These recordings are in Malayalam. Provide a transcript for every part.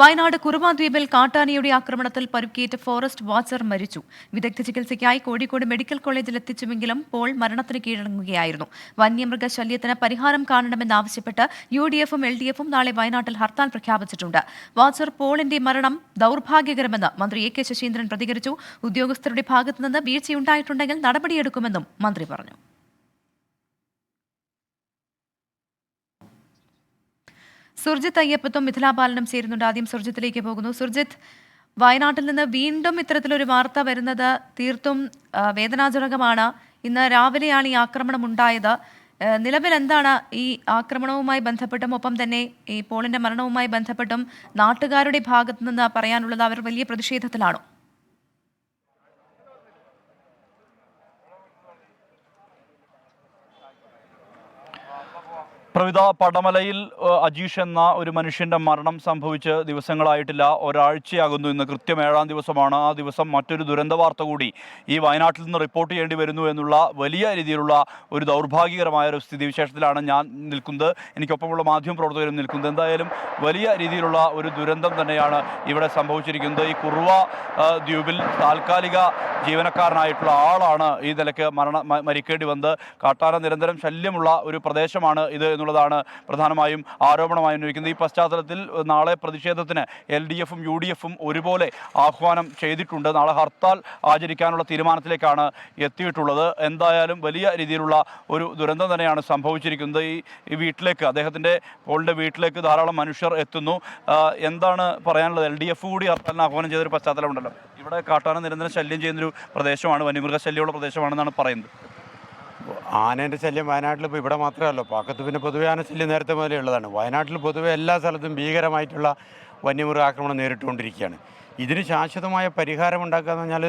വയനാട് കുറുമാദ്വീപിൽ കാട്ടാനയുടെ ആക്രമണത്തിൽ പരുക്കേറ്റ ഫോറസ്റ്റ് വാച്ചർ മരിച്ചു. വിദഗ്ധ ചികിത്സയ്ക്കായി കോഴിക്കോട് മെഡിക്കൽ കോളേജിൽ എത്തിച്ചുവെങ്കിലും പോൾ മരണത്തിന് കീഴടങ്ങുകയായിരുന്നു. വന്യമൃഗ ശല്യത്തിന് പരിഹാരം കാണണമെന്നാവശ്യപ്പെട്ട് യു ഡി എഫും എൽ ഡി എഫും നാളെ വയനാട്ടിൽ ഹർത്താൽ പ്രഖ്യാപിച്ചിട്ടുണ്ട്. വാച്ചർ പോളിന്റെ മരണം ദൌർഭാഗ്യകരമെന്ന് മന്ത്രി എ കെ ശശീന്ദ്രൻ പ്രതികരിച്ചു. ഉദ്യോഗസ്ഥരുടെ ഭാഗത്തുനിന്ന് വീഴ്ചയുണ്ടായിട്ടുണ്ടെങ്കിൽ നടപടിയെടുക്കുമെന്നും മന്ത്രി പറഞ്ഞു. സുർജിത്ത് അയ്യപ്പത്തും മിഥിലാപാലനും ചേരുന്നുണ്ട്. ആദ്യം സുർജിത്തിലേക്ക് പോകുന്നു. സുർജിത്ത് വയനാട്ടിൽ നിന്ന് വീണ്ടും ഇത്തരത്തിലൊരു വാർത്ത വരുന്നത് തീർത്തും വേദനാജനകമാണ്. ഇന്ന് രാവിലെയാണ് ഈ ആക്രമണം ഉണ്ടായത് നിലവിൽ എന്താണ് ഈ ആക്രമണവുമായി ബന്ധപ്പെട്ടും ഒപ്പം തന്നെ ഈ പോളിന്റെ മരണവുമായി ബന്ധപ്പെട്ടും നാട്ടുകാരുടെ ഭാഗത്തു നിന്ന് പറയാനുള്ളത് അവർ വലിയ പ്രതിഷേധത്തിലാണോ? പ്രവിധ പടമലയിൽ അജീഷ് എന്ന ഒരു മനുഷ്യന്റെ മരണം സംഭവിച്ച് ദിവസങ്ങളായിട്ടില്ല. ഒരാഴ്ചയാകുന്നു ഇന്ന്. കൃത്യം ഏഴാം ദിവസമാണ്. ആ ദിവസം മറ്റൊരു ദുരന്ത വാർത്ത കൂടി ഈ വയനാട്ടിൽ നിന്ന് റിപ്പോർട്ട് ചെയ്യേണ്ടി വരുന്നു എന്നുള്ള വലിയ രീതിയിലുള്ള ഒരു ദൗർഭാഗ്യകരമായ ഒരു സ്ഥിതിവിശേഷത്തിലാണ് ഞാൻ നിൽക്കുന്നത്. എനിക്കൊപ്പമുള്ള മാധ്യമ പ്രവർത്തകരും നിൽക്കുന്നത്. എന്തായാലും വലിയ രീതിയിലുള്ള ഒരു ദുരന്തം തന്നെയാണ് ഇവിടെ സംഭവിച്ചിരിക്കുന്നത്. ഈ കുറുവ ദ്വീപിൽ താൽക്കാലിക ജീവനക്കാരനായിട്ടുള്ള ആളാണ് ഈ നിലയ്ക്ക് മരണ മരിക്കേണ്ടി വന്നത്. കാട്ടാന നിരന്തരം ശല്യമുള്ള ഒരു പ്രദേശമാണ് ഇത് എന്നുള്ളതാണ് പ്രധാനമായും ആരോപണമായി ഉന്നയിക്കുന്നത്. ഈ പശ്ചാത്തലത്തിൽ നാളെ പ്രതിഷേധത്തിന് എൽ ഡി എഫും യു ഡി എഫും ഒരുപോലെ ആഹ്വാനം ചെയ്തിട്ടുണ്ട്. നാളെ ഹർത്താൽ ആചരിക്കാനുള്ള തീരുമാനത്തിലേക്കാണ് എത്തിയിട്ടുള്ളത്. എന്തായാലും വലിയ രീതിയിലുള്ള ഒരു ദുരന്തം തന്നെയാണ് സംഭവിച്ചിരിക്കുന്നത്. ഈ വീട്ടിലേക്ക് അദ്ദേഹത്തിന്റെ പോളിന്റെ വീട്ടിലേക്ക് ധാരാളം മനുഷ്യർ എത്തുന്നു. എന്താണ് പറയാനുള്ളത്? എൽ ഡി എഫ് കൂടി ഹർത്താലിന് ആഹ്വാനം ചെയ്തൊരു പശ്ചാത്തലമുണ്ടല്ലോ. ഇവിടെ കാട്ടാന നിരന്തരം ശല്യം ചെയ്യുന്നൊരു പ്രദേശമാണ്. വന്യമൃഗ ശല്യമുള്ള പ്രദേശമാണെന്നാണ് പറയുന്നത്. ആനേന്റെ ശല്യം വയനാട്ടിൽ ഇപ്പോൾ ഇവിടെ മാത്രമല്ല. പാക്കത്ത് പിന്നെ പൊതുവെ ആന ശല്യം നേരത്തെ മുതലേ ഉള്ളതാണ്. വയനാട്ടിൽ പൊതുവെ എല്ലാ സ്ഥലത്തും ഭീകരമായിട്ടുള്ള വന്യമൃഗ ആക്രമണം നേരിട്ടുകൊണ്ടിരിക്കുകയാണ്. ഇതിന് ശാശ്വതമായ പരിഹാരം ഉണ്ടാക്കുക എന്ന് പറഞ്ഞാൽ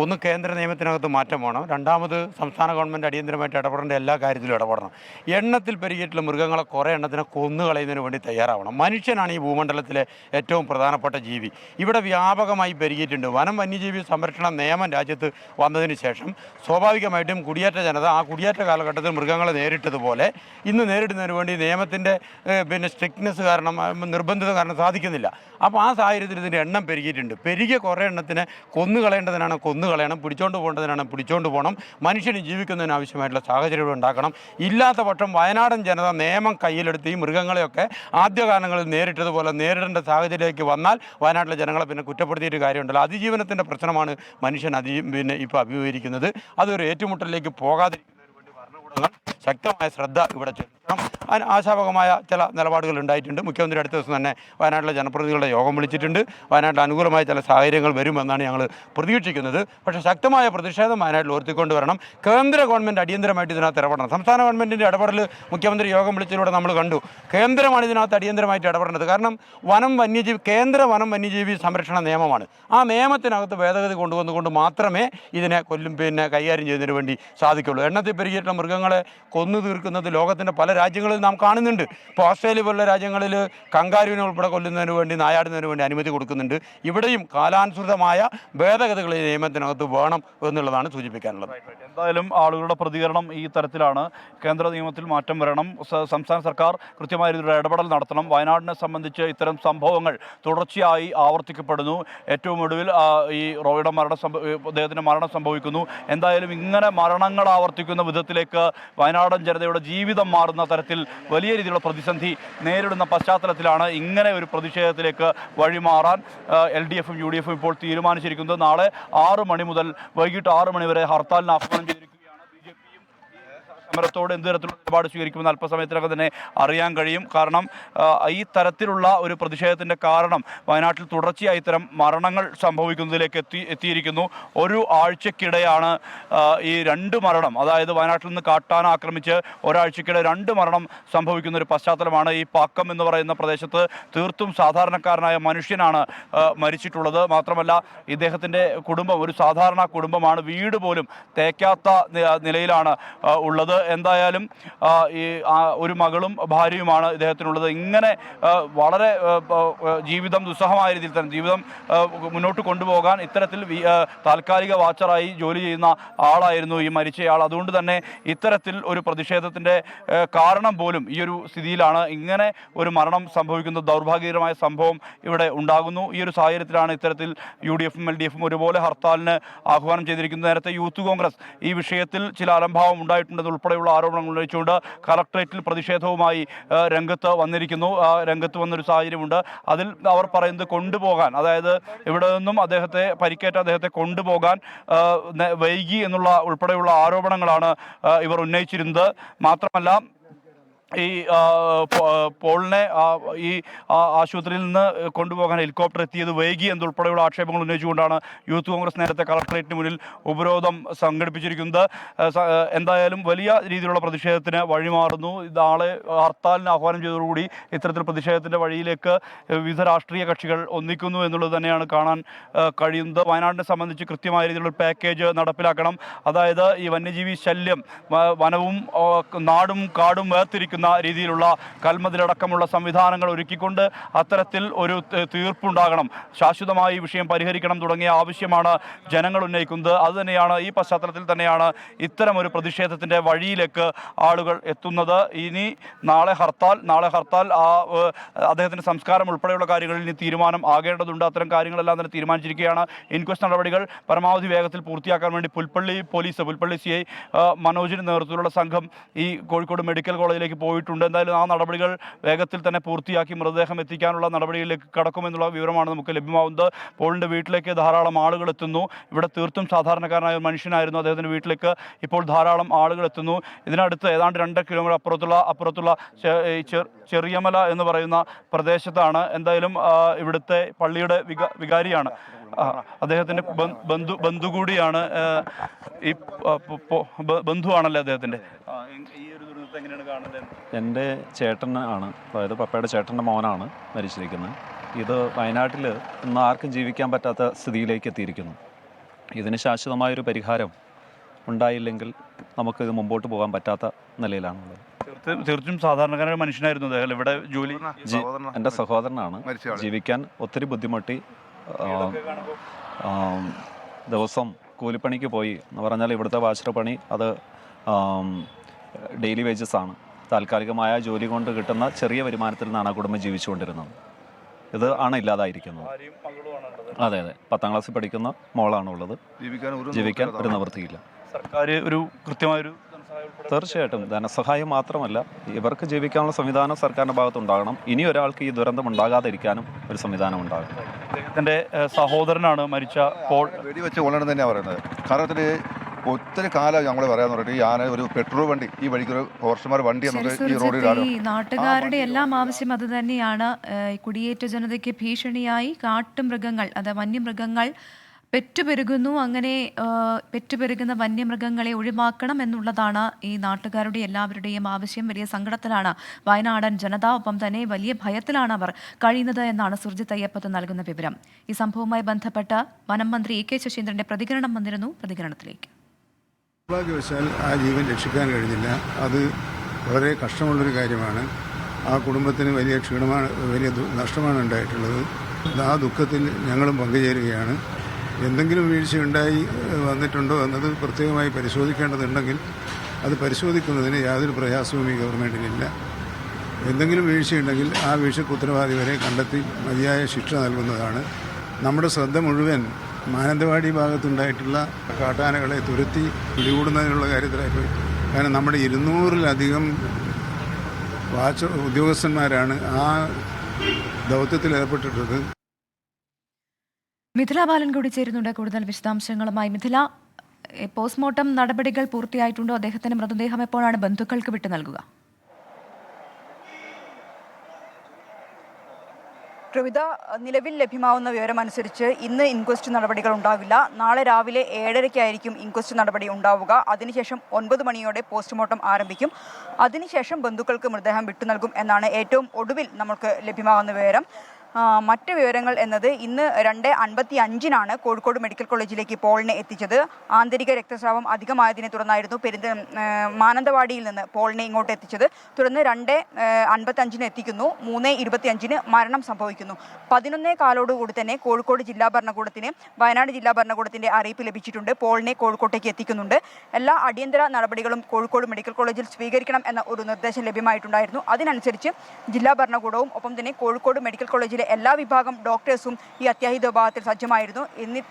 ഒന്ന് കേന്ദ്ര നിയമത്തിനകത്ത് മാറ്റം വേണം. രണ്ടാമത് സംസ്ഥാന ഗവൺമെന്റ് അടിയന്തരമായിട്ട് ഇടപെടേണ്ട എല്ലാ കാര്യത്തിലും ഇടപെടണം. എണ്ണത്തിൽ പെരുകിയിട്ടുള്ള മൃഗങ്ങളെ കുറേ എണ്ണത്തിനെ കൊന്നു കളയുന്നതിന് വേണ്ടി തയ്യാറാവണം. മനുഷ്യനാണ് ഈ ഭൂമണ്ഡലത്തിലെ ഏറ്റവും പ്രധാനപ്പെട്ട ജീവി. ഇവിടെ വ്യാപകമായി പെരുകിയിട്ടുണ്ട്. വനം വന്യജീവി സംരക്ഷണ നിയമം രാജ്യത്ത് വന്നതിന് ശേഷം സ്വാഭാവികമായിട്ടും കുടിയേറ്റ ജനത ആ കുടിയേറ്റ കാലഘട്ടത്തിൽ മൃഗങ്ങളെ നേരിട്ടതുപോലെ ഇന്ന് നേരിടുന്നതിന് വേണ്ടി നിയമത്തിന്റെ പിന്നെ സ്ട്രിക്ട്നെസ് കാരണം നിർബന്ധിത കാരണം സാധിക്കുന്നില്ല. അപ്പോൾ ആ സാഹചര്യത്തിൽ ഇതിന്റെ എണ്ണം പെരുകിയിട്ടുണ്ട്. പെരുകിയ കുറേ എണ്ണത്തിനെ കൊന്നു കളയേണ്ടതിനാണ് കൊന്നു കളയണം പിടിച്ചോണ്ട് പോകേണ്ടതിനാണ് പിടിച്ചോണ്ട് പോകണം. മനുഷ്യന് ജീവിക്കുന്നതിന് ആവശ്യമായിട്ടുള്ള സാഹചര്യം ഉണ്ടാക്കണം. ഇല്ലാത്ത പക്ഷം വയനാടൻ ജനത നിയമം കയ്യിലെടുത്ത് ഈ മൃഗങ്ങളെയൊക്കെ ആദ്യകാലങ്ങളിൽ നേരിട്ടതുപോലെ നേരിടേണ്ട സാഹചര്യത്തിലേക്ക് വന്നാൽ വയനാട്ടിലെ ജനങ്ങളെ പിന്നെ കുറ്റപ്പെടുത്തിയിട്ട് കാര്യമുണ്ടല്ലോ. അതിജീവനത്തിന്റെ പ്രശ്നമാണ് മനുഷ്യൻ അതി പിന്നെ ഇപ്പോൾ അഭിമുഖീകരിക്കുന്നത്. അതൊരു ഏറ്റുമുട്ടലിലേക്ക് പോകാതിരിക്കുന്നതിന് വേണ്ടി ഭരണകൂടങ്ങൾ ശക്തമായ ശ്രദ്ധ ഇവിടെ ചെലുത്തണം അതിന് ആശാപകമായ ചില നിലപാടുകൾ ഉണ്ടായിട്ടുണ്ട്. മുഖ്യമന്ത്രി അടുത്ത ദിവസം തന്നെ വയനാട്ടിലെ ജനപ്രതിനിധികളുടെ യോഗം വിളിച്ചിട്ടുണ്ട്. വയനാട്ടിൽ അനുകൂലമായ ചില സാഹചര്യങ്ങൾ വരുമെന്നാണ് ഞങ്ങൾ പ്രതീക്ഷിക്കുന്നത്. പക്ഷേ ശക്തമായ പ്രതിഷേധം വയനാട്ടിൽ ഉയർത്തിക്കൊണ്ട് വരണം. കേന്ദ്ര ഗവൺമെന്റ് അടിയന്തരമായിട്ട് ഇതിനകത്ത് ഇടപെടണം. സംസ്ഥാന ഗവൺമെന്റിന്റെ ഇടപെടൽ മുഖ്യമന്ത്രി യോഗം വിളിച്ചതിലൂടെ നമ്മൾ കണ്ടു. കേന്ദ്രമാണ് ഇതിനകത്ത് അടിയന്തരമായിട്ട് ഇടപെടേണ്ടത്. കാരണം വനം വന്യജീവി കേന്ദ്ര വനം വന്യജീവി സംരക്ഷണ നിയമമാണ്. ആ നിയമത്തിനകത്ത് ഭേദഗതി കൊണ്ടുവന്നുകൊണ്ട് മാത്രമേ ഇതിനെ കൊല്ലും പിന്നെ കൈകാര്യം ചെയ്യുന്നതിന് വേണ്ടി സാധിക്കുള്ളൂ. എണ്ണത്തിൽ പെരുകിയിട്ടുള്ള മൃഗങ്ങളെ കൊന്നു തീർക്കുന്നത് ലോകത്തിന്റെ പല രാജ്യങ്ങളിൽ നാം കാണുന്നുണ്ട്. ഇപ്പോൾ ഓസ്ട്രേലിയ പോലുള്ള രാജ്യങ്ങളിൽ കങ്കാരുവിനെ ഉൾപ്പെടെ കൊല്ലുന്നതിന് വേണ്ടി നായാടുന്നതിന് വേണ്ടി അനുമതി കൊടുക്കുന്നുണ്ട്. ഇവിടെയും കാലാനുസൃതമായ ഭേദഗതികൾ ഈ നിയമത്തിനകത്ത് വേണം എന്നുള്ളതാണ് സൂചിപ്പിക്കാനുള്ളത്. എന്തായാലും ആളുകളുടെ പ്രതികരണം ഈ തരത്തിലാണ്. കേന്ദ്ര നിയമത്തിൽ മാറ്റം വരണം. സംസ്ഥാന സർക്കാർ കൃത്യമായ രീതിയിലുള്ള ഇടപെടൽ നടത്തണം. വയനാടിനെ സംബന്ധിച്ച് ഇത്തരം സംഭവങ്ങൾ തുടർച്ചയായി ആവർത്തിക്കപ്പെടുന്നു. ഏറ്റവും ഒടുവിൽ ഈ റോയുടെ മരണം അദ്ദേഹത്തിന്റെ മരണം സംഭവിക്കുന്നു. എന്തായാലും ഇങ്ങനെ മരണങ്ങൾ ആവർത്തിക്കുന്ന വിധത്തിലേക്ക് വയനാടൻ ജനതയുടെ ജീവിതം മാറുന്ന തരത്തിൽ വലിയ രീതിയിലുള്ള പ്രതിസന്ധി നേരിടുന്ന പശ്ചാത്തലത്തിലാണ് ഇങ്ങനെ ഒരു പ്രതിഷേധത്തിലേക്ക് വഴിമാറാൻ എൽ ഡി എഫും യു ഡി എഫും ഇപ്പോൾ തീരുമാനിച്ചിരിക്കുന്നത്. നാളെ ആറ് മണി മുതൽ വൈകിട്ട് ആറ് മണി വരെ ഹർത്താലിന് ആഹ്വാനം പിയും സമരത്തോട് എന്ത് തരത്തിലുള്ള നിലപാട് സ്വീകരിക്കുമെന്ന് അല്പസമയത്തിനകം തന്നെ അറിയാൻ കഴിയും. കാരണം ഈ തരത്തിലുള്ള ഒരു പ്രതിഷേധത്തിന്റെ കാരണം വയനാട്ടിൽ തുടർച്ചയായി ഇത്തരം മരണങ്ങൾ സംഭവിക്കുന്നതിലേക്ക് എത്തി എത്തിയിരിക്കുന്നു. ഒരു ആഴ്ചക്കിടെയാണ് ഈ രണ്ട് മരണം അതായത് വയനാട്ടിൽ നിന്ന് കാട്ടാന ആക്രമിച്ച് ഒരാഴ്ചക്കിടെ രണ്ട് മരണം സംഭവിക്കുന്ന ഒരു പശ്ചാത്തലമാണ് ഈ പാക്കം എന്ന് പറയുന്ന പ്രദേശത്ത്. തീർത്തും സാധാരണക്കാരനായ മനുഷ്യനാണ് മരിച്ചിട്ടുള്ളത്. മാത്രമല്ല ഇദ്ദേഹത്തിന്റെ കുടുംബം ഒരു സാധാരണ കുടുംബമാണ്. വീട് പോലും തേക്കാത്ത നിലയിലാണ് ഉള്ളത്. എന്തായാലും ഈ ഒരു മകളും ഭാര്യയുമാണ് ഇദ്ദേഹത്തിനുള്ളത്. ഇങ്ങനെ വളരെ ജീവിതം ദുസ്സഹമായ രീതിയിൽ തന്നെ ജീവിതം മുന്നോട്ട് കൊണ്ടുപോകാൻ ഇത്തരത്തിൽ താൽക്കാലിക വാച്ചറായി ജോലി ചെയ്യുന്ന ആളായിരുന്നു ഈ മരിച്ചയാൾ. അതുകൊണ്ട് തന്നെ ഇത്തരത്തിൽ ഒരു പ്രതിഷേധത്തിന്റെ കാരണം പോലും ഈ ഒരു സ്ഥിതിയിലാണ്. ഇങ്ങനെ ഒരു മരണം സംഭവിക്കുന്ന ദൗർഭാഗ്യകരമായ സംഭവം ഇവിടെ ഉണ്ടാകുന്നു. ഈ ഒരു സാഹചര്യത്തിലാണ് ഇത്തരത്തിൽ യു ഡി എഫും എൽ ഡി എഫും ഒരുപോലെ ഹർത്താലിന് ആഹ്വാനം ചെയ്തിരിക്കുന്നത്. നേരത്തെ യൂത്ത് കോൺഗ്രസ് ഈ വിഷയത്തിൽ ചില അലംഭാവം ഉണ്ടായിട്ടുണ്ടെന്ന് ഉൾപ്പെടെയുള്ള ആരോപണങ്ങൾ ഉന്നയിച്ചുകൊണ്ട് കളക്ട്രേറ്റിൽ പ്രതിഷേധവുമായി രംഗത്ത് വന്നിരിക്കുന്നു. രംഗത്ത് വന്നൊരു സാഹചര്യമുണ്ട്. അതിൽ അവർ പറയുന്നത് കൊണ്ടുപോകാൻ അതായത് ഇവിടെ നിന്നും അദ്ദേഹത്തെ പരിക്കേറ്റ അദ്ദേഹത്തെ കൊണ്ടുപോകാൻ വൈകി എന്നുള്ള ഉൾപ്പെടെയുള്ള ആരോപണങ്ങളാണ് ഇവർ ഉന്നയിച്ചിരുന്നത്. മാത്രമല്ല ഈ പോളിനെ ഈ ആശുപത്രിയിൽ നിന്ന് കൊണ്ടുപോകാൻ ഹെലികോപ്റ്റർ എത്തിയത് വൈകി എന്നുൾപ്പെടെയുള്ള ആക്ഷേപങ്ങൾ ഉന്നയിച്ചുകൊണ്ടാണ് യൂത്ത് കോൺഗ്രസ് നേരത്തെ കളക്ടറേറ്റിന് മുന്നിൽ ഉപരോധം സംഘടിപ്പിച്ചിരിക്കുന്നത്. എന്തായാലും വലിയ രീതിയിലുള്ള പ്രതിഷേധത്തിന് വഴിമാറുന്നു. നാളെ ഹർത്താലിന് ആഹ്വാനം ചെയ്തതോടുകൂടി ഇത്തരത്തിൽ പ്രതിഷേധത്തിന്റെ വഴിയിലേക്ക് വിവിധ രാഷ്ട്രീയ കക്ഷികൾ ഒന്നിക്കുന്നു എന്നുള്ളത് തന്നെയാണ് കാണാൻ കഴിയുന്നത്. വയനാടിനെ സംബന്ധിച്ച് കൃത്യമായ രീതിയിലുള്ള പാക്കേജ് നടപ്പിലാക്കണം. അതായത് ഈ വന്യജീവി ശല്യം വനവും നാടും കാടും വേർതിരിക്കുന്ന. രീതിയിലുള്ള കൽമതിലടക്കമുള്ള സംവിധാനങ്ങൾ ഒരുക്കിക്കൊണ്ട് അത്തരത്തിൽ ഒരു തീർപ്പുണ്ടാകണം. ശാശ്വതമായി വിഷയം പരിഹരിക്കണം തുടങ്ങിയ ആവശ്യമാണ് ജനങ്ങൾ ഉന്നയിക്കുന്നത്. അതുതന്നെയാണ് ഈ പശ്ചാത്തലത്തിൽ തന്നെയാണ് ഇത്തരം ഒരു പ്രതിഷേധത്തിന്റെ വഴിയിലേക്ക് ആളുകൾ എത്തുന്നത്. ഇനി നാളെ ഹർത്താൽ നാളെ ഹർത്താൽ ആ അദ്ദേഹത്തിന്റെ സംസ്കാരം ഉൾപ്പെടെയുള്ള കാര്യങ്ങളിൽ ഇനി തീരുമാനം ആകേണ്ടതുണ്ട്. അത്തരം കാര്യങ്ങളെല്ലാം തന്നെ തീരുമാനിച്ചിരിക്കുകയാണ്. ഇൻക്വസ്റ്റ് നടപടികൾ പരമാവധി വേഗത്തിൽ പൂർത്തിയാക്കാൻ വേണ്ടി Pulpally police Pulpally C I മനോജിന്റെ നേതൃത്വത്തിലുള്ള സംഘം ഈ കോഴിക്കോട് മെഡിക്കൽ കോളേജിലേക്ക് പോയിട്ടുണ്ട്. എന്തായാലും ആ നടപടികൾ വേഗത്തിൽ തന്നെ പൂർത്തിയാക്കി മൃതദേഹം എത്തിക്കാനുള്ള നടപടികളിലേക്ക് കടക്കുമെന്നുള്ള വിവരമാണ് നമുക്ക് ലഭ്യമാവുന്നത്. പോളിന്റെ വീട്ടിലേക്ക് ധാരാളം ആളുകൾ എത്തുന്നു. ഇവിടെ തീർത്തും സാധാരണക്കാരനായ ഒരു മനുഷ്യനായിരുന്നു അദ്ദേഹത്തിന്റെ വീട്ടിലേക്ക് ഇപ്പോൾ ധാരാളം ആളുകൾ എത്തുന്നു. ഇതിനടുത്ത് ഏതാണ്ട് രണ്ട് കിലോമീറ്റർ അപ്പുറത്തുള്ള അപ്പുറത്തുള്ള ചെറിയമല എന്ന് പറയുന്ന പ്രദേശത്താണ്. എന്തായാലും ഇവിടുത്തെ പള്ളിയുടെ വിക വികാരിയാണ്. അദ്ദേഹത്തിന്റെ ബന്ധു ബന്ധു കൂടിയാണ് ഈ ബന്ധുവാണല്ലേ അദ്ദേഹത്തിന്റെ ഒരു എങ്ങനെയാണ് കാണുന്നത്? എന്റെ ചേട്ടനാണ് അതായത് പപ്പയുടെ ചേട്ടന്റെ മോനാണ് മരിച്ചിരിക്കുന്നത്. ഇത് വയനാട്ടിൽ ഇന്ന് ആർക്കും ജീവിക്കാൻ പറ്റാത്ത സ്ഥിതിയിലേക്ക് എത്തിയിരിക്കുന്നു. ഇതിന് ശാശ്വതമായൊരു പരിഹാരം ഉണ്ടായില്ലെങ്കിൽ നമുക്കിത് മുമ്പോട്ട് പോകാൻ പറ്റാത്ത നിലയിലാണുള്ളത്. തീർച്ച- തീർച്ചയായും സാധാരണക്കാരൻ മനുഷ്യനായിരുന്നു അദ്ദേഹം. ഇവിടെ ജോലി എന്റെ സഹോദരനാണ്. ജീവിക്കാൻ ഒത്തിരി ബുദ്ധിമുട്ടി. ദിവസം കൂലിപ്പണിക്ക് പോയി. എന്ന് പറഞ്ഞാൽ ഇവിടുത്തെ വാച്ചർ പണി അത് ഡെയിലി വേജസ് ആണ് താൽക്കാലികമായ ജോലി കൊണ്ട് കിട്ടുന്ന ചെറിയ വരുമാനത്തിൽ നിന്നാണ് ആ കുടുംബം ജീവിച്ചുകൊണ്ടിരുന്നത് ഇത് ആണ് ഇല്ലാതായിരിക്കുന്നത് അതെ അതെ പത്താം ക്ലാസ്സിൽ പഠിക്കുന്ന മോളാണുള്ളത് ജീവിക്കാൻ ഒരു ജീവിക്കാൻ ഒരു നിവൃത്തിയില്ലാത്ത നിവൃത്തിയില്ല സർക്കാർ ഒരു കൃത്യമായൊരു തീർച്ചയായിട്ടും ധനസഹായം മാത്രമല്ല ഇവർക്ക് ജീവിക്കാനുള്ള സംവിധാനം സർക്കാരിന്റെ ഭാഗത്തുണ്ടാകണം ഇനി ഒരാൾക്ക് ഈ ദുരന്തം ഉണ്ടാകാതിരിക്കാനും ഒരു സംവിധാനം ഉണ്ടാകണം അദ്ദേഹത്തിന്റെ സഹോദരനാണ് മരിച്ച പോൾ വെടിവെച്ച് കൊല്ലണം തന്നെയാണ് പറയുന്നത് കാരണത്തിൽ ഒത്തിരി കാലം ഞങ്ങൾ പറയാന്ന് പറഞ്ഞിട്ട് ഞാൻ ഒരു പെട്രോൾ വണ്ടി ഈ വഴിക്ക് ഒരു പോർഷന്മാർ വണ്ടി നമുക്ക് ഈ റോഡിൽ നാട്ടുകാരുടെ എല്ലാം ആവശ്യം അത് തന്നെയാണ്. കുടിയേറ്റ ജനതയ്ക്ക് ഭീഷണിയായി കാട്ടുമൃഗങ്ങൾ അതായത് വന്യമൃഗങ്ങൾ പെറ്റുപെരുകുന്നു. അങ്ങനെ പെറ്റുപെരുകുന്ന വന്യമൃഗങ്ങളെ ഒഴിവാക്കണം എന്നുള്ളതാണ് ഈ നാട്ടുകാരുടെ എല്ലാവരുടെയും ആവശ്യം. വലിയ സങ്കടത്തിലാണ് വയനാടൻ ജനത. ഒപ്പം തന്നെ വലിയ ഭയത്തിലാണ് അവർ കഴിയുന്നത് എന്നാണ് സുർജിത്ത് അയ്യപ്പത്ത് നൽകുന്ന വിവരം. ഈ സംഭവവുമായി ബന്ധപ്പെട്ട് വനം മന്ത്രി എ കെ ശശീന്ദ്രന്റെ പ്രതികരണം വന്നിരുന്നു. പ്രതികരണത്തിലേക്ക്. നിർഭാഗ്യവശാൽ ആ ജീവൻ രക്ഷിക്കാൻ കഴിഞ്ഞില്ല. അത് വളരെ കഷ്ടമുള്ളൊരു കാര്യമാണ്. ആ കുടുംബത്തിന് വലിയ ക്ഷീണമാണ് വലിയ നഷ്ടമാണ് ഉണ്ടായിട്ടുള്ളത്. ആ ദുഃഖത്തിൽ ഞങ്ങളും പങ്കുചേരുകയാണ്. എന്തെങ്കിലും വീഴ്ച ഉണ്ടായി വന്നിട്ടുണ്ടോ എന്നത് പ്രത്യേകമായി പരിശോധിക്കേണ്ടതുണ്ടെങ്കിൽ അത് പരിശോധിക്കുന്നതിന് യാതൊരു പ്രയാസവും ഈ ഗവൺമെന്റിനില്ല എന്തെങ്കിലും വീഴ്ചയുണ്ടെങ്കിൽ ആ വീഴ്ചക്ക് ഉത്തരവാദി വരെ കണ്ടെത്തി മതിയായ ശിക്ഷ നൽകുന്നതാണ്. നമ്മുടെ ശ്രദ്ധ മുഴുവൻ മാനന്തവാടി ഭാഗത്തുണ്ടായിട്ടുള്ള കാട്ടാനകളെ തുരത്തി പിടികൂടുന്നതിനുള്ള കാര്യത്തിലായി കാരണം നമ്മുടെ ഇരുന്നൂറിലധികം വാച്ച് ഉദ്യോഗസ്ഥന്മാരാണ് ആ ദൗത്യത്തിൽ ഏർപ്പെട്ടിട്ടുള്ളത്. മിഥില ബാലൻ കൂടി ചേരുന്നുണ്ട്. കൂടുതൽ വിശദാംശങ്ങളുമായി മിഥില. പോസ്റ്റ്മോർട്ടം നടപടികൾ പൂർത്തിയായിട്ടുണ്ടോ? അദ്ദേഹത്തിന്റെ മൃതദേഹം എപ്പോഴാണ് ബന്ധുക്കൾക്ക് വിട്ടു നൽകുക? പ്രവിത നിലവിൽ ലഭ്യമാവുന്ന വിവരമനുസരിച്ച് ഇന്ന് ഇൻക്വസ്റ്റ് നടപടികൾ ഉണ്ടാവില്ല. നാളെ രാവിലെ ഏഴരയ്ക്കായിരിക്കും ഇൻക്വസ്റ്റ് നടപടി ഉണ്ടാവുക. അതിനുശേഷം ഒൻപത് മണിയോടെ പോസ്റ്റ്മോർട്ടം ആരംഭിക്കും. അതിനുശേഷം ബന്ധുക്കൾക്ക് മൃതദേഹം വിട്ടു നൽകും എന്നാണ് ഏറ്റവും ഒടുവിൽ നമുക്ക് ലഭ്യമാകുന്ന വിവരം. മറ്റ് വിവരങ്ങൾ എന്നത് ഇന്ന് രണ്ട് അൻപത്തി അഞ്ചിനാണ് കോഴിക്കോട് മെഡിക്കൽ കോളേജിലേക്ക് പോളിനെ എത്തിച്ചത്. ആന്തരിക രക്തസ്രാവം അധികമായതിനെ തുടർന്നായിരുന്നു പെരിന്ത മാനന്തവാടിയിൽ നിന്ന് പോളിനെ ഇങ്ങോട്ട് എത്തിച്ചത്. തുടർന്ന് രണ്ട് അൻപത്തി അഞ്ചിന് എത്തിക്കുന്നു. മൂന്ന് ഇരുപത്തി അഞ്ചിന് മരണം സംഭവിക്കുന്നു. പതിനൊന്നേ കാലോടുകൂടി തന്നെ കോഴിക്കോട് ജില്ലാ ഭരണകൂടത്തിന് വയനാട് ജില്ലാ ഭരണകൂടത്തിന്റെ അറിയിപ്പ് ലഭിച്ചിട്ടുണ്ട്. പോളിനെ കോഴിക്കോട്ടേക്ക് എത്തിക്കുന്നുണ്ട്. എല്ലാ അടിയന്തര നടപടികളും കോഴിക്കോട് മെഡിക്കൽ കോളേജിൽ സ്വീകരിക്കണം എന്ന ഒരു നിർദ്ദേശം ലഭ്യമായിട്ടുണ്ടായിരുന്നു. അതിനനുസരിച്ച് ജില്ലാ ഭരണകൂടവും ഒപ്പം തന്നെ കോഴിക്കോട് മെഡിക്കൽ കോളേജിലെ എല്ലാ വിഭാഗം ഡോക്ടേഴ്സും ഈ അത്യാഹിത വിഭാഗത്തിൽ സജ്ജമായിരുന്നു. എന്നി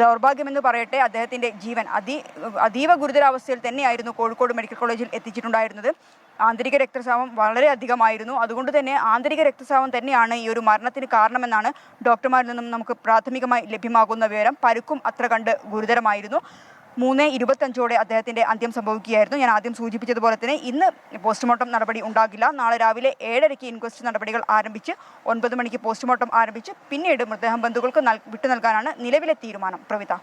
ദൗർഭാഗ്യമെന്ന് പറയട്ടെ അദ്ദേഹത്തിന്റെ ജീവൻ അതി അതീവ ഗുരുതരാവസ്ഥയിൽ തന്നെയായിരുന്നു കോഴിക്കോട് മെഡിക്കൽ കോളേജിൽ എത്തിച്ചിട്ടുണ്ടായിരുന്നത്. ആന്തരിക രക്തസ്രാവം വളരെ അധികമായിരുന്നു. അതുകൊണ്ട് തന്നെ ആന്തരിക രക്തസ്രാവം തന്നെയാണ് ഈ ഒരു മരണത്തിന് കാരണമെന്നാണ് ഡോക്ടർമാരിൽ നിന്നും നമുക്ക് പ്രാഥമികമായി ലഭ്യമാകുന്ന വിവരം. പരുക്കും അത്ര കണ്ട് ഗുരുതരമായിരുന്നു. മൂന്ന് ഇരുപത്തഞ്ചോടെ അദ്ദേഹത്തിന്റെ അന്ത്യം സംഭവിക്കുകയായിരുന്നു. ഞാൻ ആദ്യം സൂചിപ്പിച്ചതുപോലെ തന്നെ ഇന്ന് പോസ്റ്റ്മോർട്ടം നടപടി ഉണ്ടാകില്ല. നാളെ രാവിലെ ഏഴരയ്ക്ക് ഇൻക്വസ്റ്റ് നടപടികൾ ആരംഭിച്ച് ഒൻപത് മണിക്ക് പോസ്റ്റ്മോർട്ടം ആരംഭിച്ച് പിന്നീട് മൃതദേഹം ബന്ധുക്കൾക്ക് വിട്ടു നൽകാനാണ് നിലവിലെ തീരുമാനം. പ്രവിത.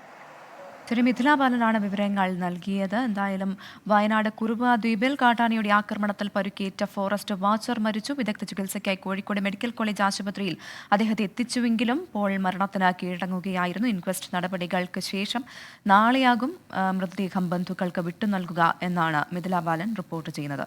ശരി മിഥില ബാലനാണ് വിവരങ്ങൾ നൽകിയത്. എന്തായാലും വയനാട് കുറുവ ദ്വീപിൽ കാട്ടാനയുടെ ആക്രമണത്തിൽ പരുക്കേറ്റ ഫോറസ്റ്റ് വാച്ചർ മരിച്ചു. വിദഗ്ധ ചികിത്സയ്ക്കായി കോഴിക്കോട് മെഡിക്കൽ കോളേജ് ആശുപത്രിയിൽ അദ്ദേഹത്തെ എത്തിച്ചുവെങ്കിലും പോൾ മരണത്തിന് കീഴടങ്ങുകയായിരുന്നു. ഇൻക്വസ്റ്റ് നടപടികൾക്ക് ശേഷം നാളെയാകും മൃതദേഹം ബന്ധുക്കൾക്ക് വിട്ടു നൽകുക എന്നാണ് മിഥില ബാലൻ റിപ്പോർട്ട് ചെയ്യുന്നത്.